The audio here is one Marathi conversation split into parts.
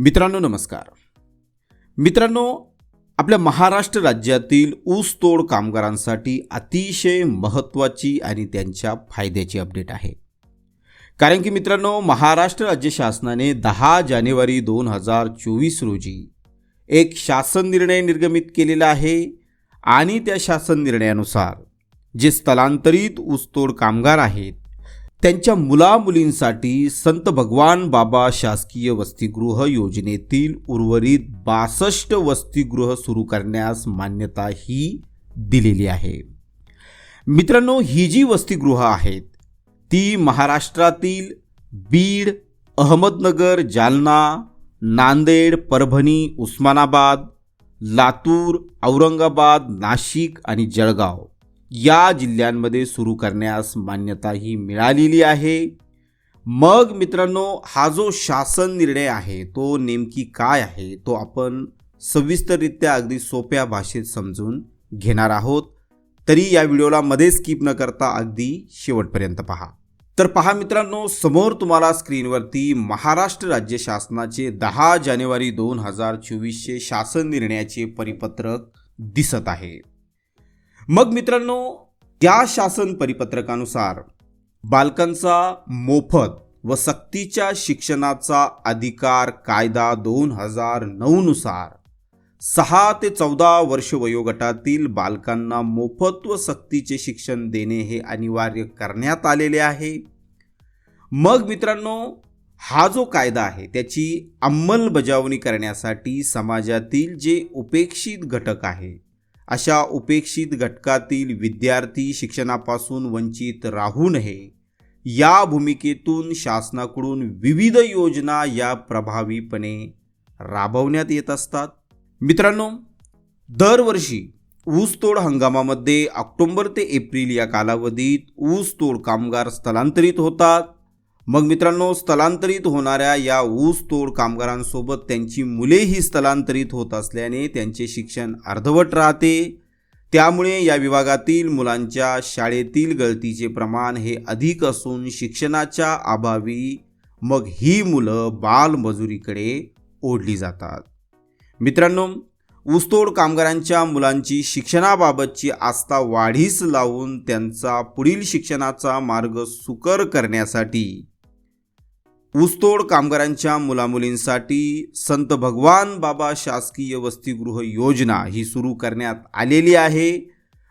मित्रांनो नमस्कार. मित्रांनो आपल्या महाराष्ट्र राज्यातील ऊसतोड कामगारांसाठी अतिशय महत्त्वाची आणि त्यांच्या फायद्याची अपडेट आहे. कारण की मित्रांनो महाराष्ट्र राज्य शासनाने दहा जानेवारी दोन हजार चोवीस रोजी एक शासन निर्णय निर्गमित केलेला आहे आणि त्या शासन निर्णयानुसार जे स्थलांतरित ऊसतोड कामगार आहेत त्यांच्या मुलामुलींसाठी संत भगवान बाबा शासकीय वसतिगृह योजनेतील उर्वरित बासष्ट वसतिगृह सुरू करण्यास मान्यता ही दिलेली आहे. मित्रांनो ही जी वसतिगृह आहेत ती महाराष्ट्रातील बीड अहमदनगर जालना नांदेड परभणी उस्मानाबाद लातूर औरंगाबाद नाशिक आणि जळगाव या जिल्ह्यांमध्ये सुरू करण्यास मान्यता ही मिळालेली आहे. मग मित्रांनो हा जो शासन निर्णय आहे तो नेमकी काय आहे तो आपण सविस्तररित्या अगदी सोप्या भाषेत समजून घेणार आहोत. तरी या व्हिडिओला मध्ये स्किप न करता अगदी शेवटपर्यंत पहा. तर पहा मित्रांनो समोर तुम्हाला स्क्रीनवरती महाराष्ट्र राज्य शासनाचे दहा जानेवारी दोन हजार चोवीसचे शासन निर्णयाचे परिपत्रक दिसत आहे. मग मित्रांनो त्या शासन परिपत्रकानुसार बालकांचा मोफत व सक्तीच्या शिक्षणाचा अधिकार कायदा दोन हजार नऊनुसार सहा ते चौदा वर्ष वयोगटातील बालकांना मोफत व सक्तीचे शिक्षण देणे हे अनिवार्य करण्यात आलेले आहे. मग मित्रांनो हा जो कायदा आहे त्याची अंमलबजावणी करण्यासाठी समाजातील जे उपेक्षित घटक आहे अशा उपेक्षित घटकातील विद्यार्थी शिक्षणापासून वंचित राहू नये. या भूमिकेतून शासनाकडून विविध योजना या प्रभावीपणे राबवण्यात येत असतात. मित्रांनो दरवर्षी ऊसतोड हंगामामध्ये ऑक्टोंबर ते एप्रिल या कालावधीत ऊसतोड कामगार स्थलांतरित होतात. मग मित्रांनो स्थलांतरित होणाऱ्या या ऊसतोड कामगारांसोबत त्यांची मुलेही स्थलांतरित होत असल्याने त्यांचे शिक्षण अर्धवट राहते. त्यामुळे या विभागातील मुलांच्या शाळेतील गळतीचे प्रमाण हे अधिक असून शिक्षणाच्या अभावी मग ही मुलं बालमजुरीकडे ओढली जातात. मित्रांनो ऊसतोड कामगारांच्या मुलांची शिक्षणाबाबतची आस्था वाढीस लावून त्यांचा पुढील शिक्षणाचा मार्ग सुकर करण्यासाठी ऊसतोड कामगारांच्या मुलामुलींसाठी संत भगवान बाबा शासकीय वसतिगृह योजना ही सुरू करण्यात आलेली आहे.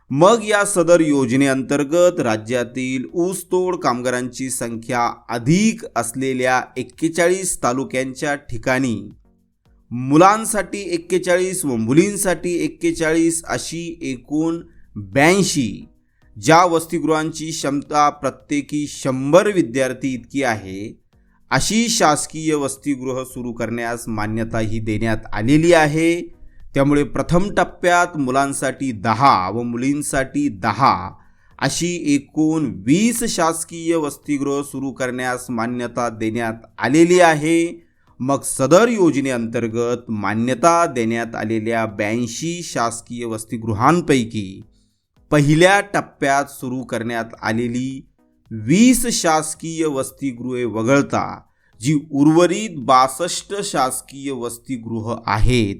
मग या सदर योजनेअंतर्गत राज्यातील ऊसतोड कामगारांची संख्या अधिक असलेल्या एक्केचाळीस तालुक्यांच्या ठिकाणी. मुलांसाठी एक्केचाळीस व मुलींसाठी एक्केचाळीस अशी एकूण ब्याऐंशी ज्या वसतिगृहांची क्षमता प्रत्येकी शंभर विद्यार्थी इतकी आहे. अशी शासकीय वसतिगृह सुरू करण्यास मान्यता ही देण्यात आलेली आहे. त्यामुळे प्रथम टप्प्यात मुलांसाठी दहा व मुलींसाठी दहा अशी एकूण वीस शासकीय वसतिगृह सुरू करण्यास मान्यता देण्यात आलेली आहे. मग सदर योजनेअंतर्गत मान्यता देण्यात आलेल्या ब्याऐंशी शासकीय वसतिगृहांपैकी पहिल्या टप्प्यात सुरू करण्यात आलेली वीस शासकीय वसतिगृहे वगळता जी उर्वरित बासष्ट शासकीय वसतिगृह आहेत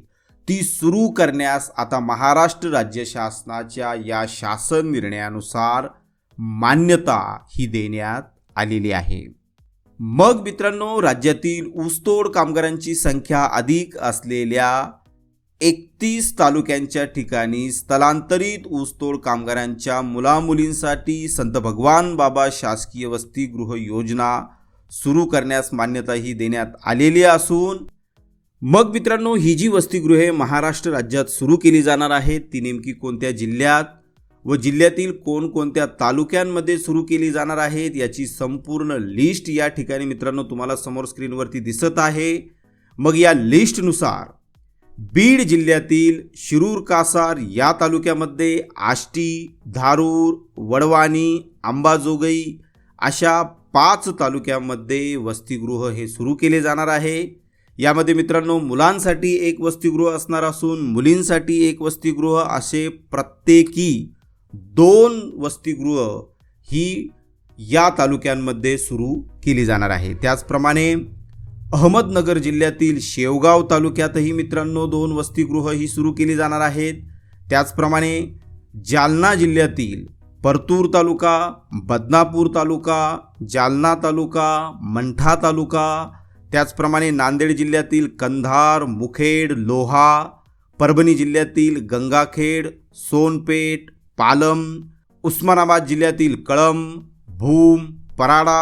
ती सुरू करण्यास आता महाराष्ट्र राज्य शासनाच्या या शासन निर्णयानुसार मान्यता ही देण्यात आलेली आहे. मग मित्रांनो राज्यातील ऊसतोड कामगारांची संख्या अधिक असलेल्या एकतीस तालुक्यांच्या ठिकाणी स्थलांतरित ऊसतोड कामगारांच्या मुलामुलींसाठी संत भगवान बाबा शासकीय वसतिगृह योजना सुरू करण्यास मान्यताही देण्यात आलेली असून मग मित्रांनो ही जी वसतिगृहे महाराष्ट्र राज्यात सुरू केली जाणार आहेत ती नेमकी कोणत्या जिल्ह्यात व जिल्ह्यातील कोणकोणत्या तालुक्यांमध्ये सुरू केली जाणार आहेत याची संपूर्ण लिस्ट या ठिकाणी मित्रांनो तुम्हाला समोर स्क्रीनवरती दिसत आहे. मग या लिस्टनुसार बीड जिल्ह्यातील शिरूर कासार या तालुक्यामध्ये आष्टी धारूर वडवाणी अंबाजोगाई अशा पाच तालुक्यामध्ये वसतिगृह हे सुरू केले जाणार आहे. यामध्ये मित्रांनो मुलांसाठी एक वसतिगृह असणार असून मुलींसाठी एक वसतिगृह असे प्रत्येकी दोन वसतिगृह ही या तालुक्यांमध्ये सुरू केली जाणार आहे. त्याचप्रमाणे अहमदनगर जिल्ह्यातील शेवगाव तालुक्यातही मित्रांनो दोन वसतिगृह ही सुरू केली जाणार आहेत. त्याचप्रमाणे जालना जिल्ह्यातील परतूर तालुका बदनापूर तालुका जालना तालुका मंठा तालुका त्याचप्रमाणे नांदेड जिल्ह्यातील कंधार मुखेड लोहा परभणी जिल्ह्यातील गंगाखेड सोनपेठ पालम उस्मानाबाद जिल्ह्यातील कळंब भूम पराडा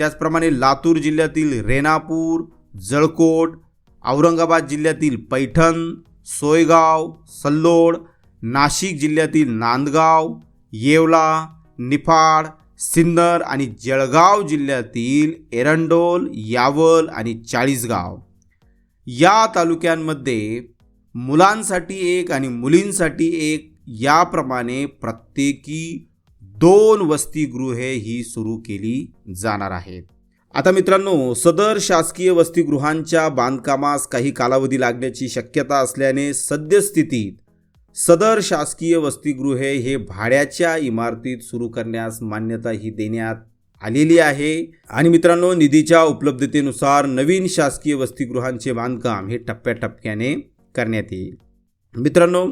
त्याचप्रमाणे लातूर जिल्ह्यातील रेणापूर जळकोट औरंगाबाद जिल्ह्यातील पैठण सोयगाव सल्लोड नाशिक जिल्ह्यातील नांदगाव येवला निफाड सिन्नर आणि जळगाव जिल्ह्यातील एरंडोल यावल आणि चाळीसगाव. या तालुक्यांमध्ये मुलांसाठी एक आणि मुलींसाठी एक याप्रमाणे प्रत्येकी दोन वसतिगृहे ही सुरू केली जाणार आहेत. आता मित्रांनो सदर शासकीय वसतिगृहांच्या बांधकामास काही कालावधी लागण्याची शक्यता असल्याने सद्यस्थितीत सदर शासकीय वसतिगृहे हे भाड्याच्या इमारतीत सुरू करण्यास मान्यता ही देण्यात आलेली आहे. आणि मित्रांनो निधीच्या उपलब्धतेनुसार नवीन शासकीय वसतिगृहांचे बांधकाम हे टप्प्याटप्प्याने करण्यात येईल. मित्रांनो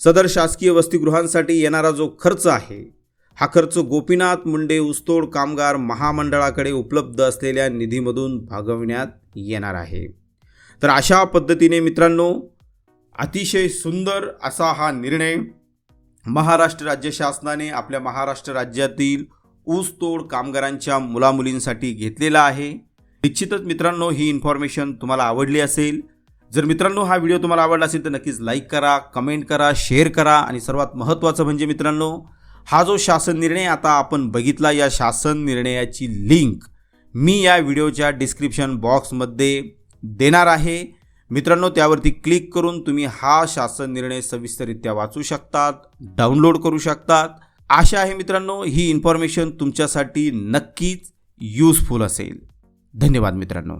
सदर शासकीय वसतिगृहांसाठी येणारा जो खर्च आहे हा खर्च गोपीनाथ मुंडे ऊसतोड कामगार महामंडळाकडे उपलब्ध असलेल्या निधीमधून भागवण्यात येणार आहे. तर अशा पद्धतीने मित्रांनो अतिशय सुंदर असा हा निर्णय महाराष्ट्र राज्य शासनाने आपल्या महाराष्ट्र राज्यातील ऊसतोड कामगारांच्या मुलामुलींसाठी घेतलेला आहे. निश्चितच मित्रांनो ही इन्फॉर्मेशन तुम्हाला आवडली असेल. जर मित्रांनो हा व्हिडिओ तुम्हाला आवडला असेल तर नक्कीच लाईक करा कमेंट करा शेअर करा आणि सर्वात महत्त्वाचं म्हणजे मित्रांनो हा जो शासन निर्णय आता आपण बघितला या शासन निर्णयाची लिंक मी या व्हिडिओच्या डिस्क्रिप्शन बॉक्समध्ये देणार आहे. मित्रांनो त्यावरती क्लिक करून तुम्ही हा शासन निर्णय सविस्तररित्या वाचू शकतात डाउनलोड करू शकतात. आशा आहे मित्रांनो ही इन्फॉर्मेशन तुमच्यासाठी नक्कीच यूजफुल असेल. धन्यवाद मित्रांनो.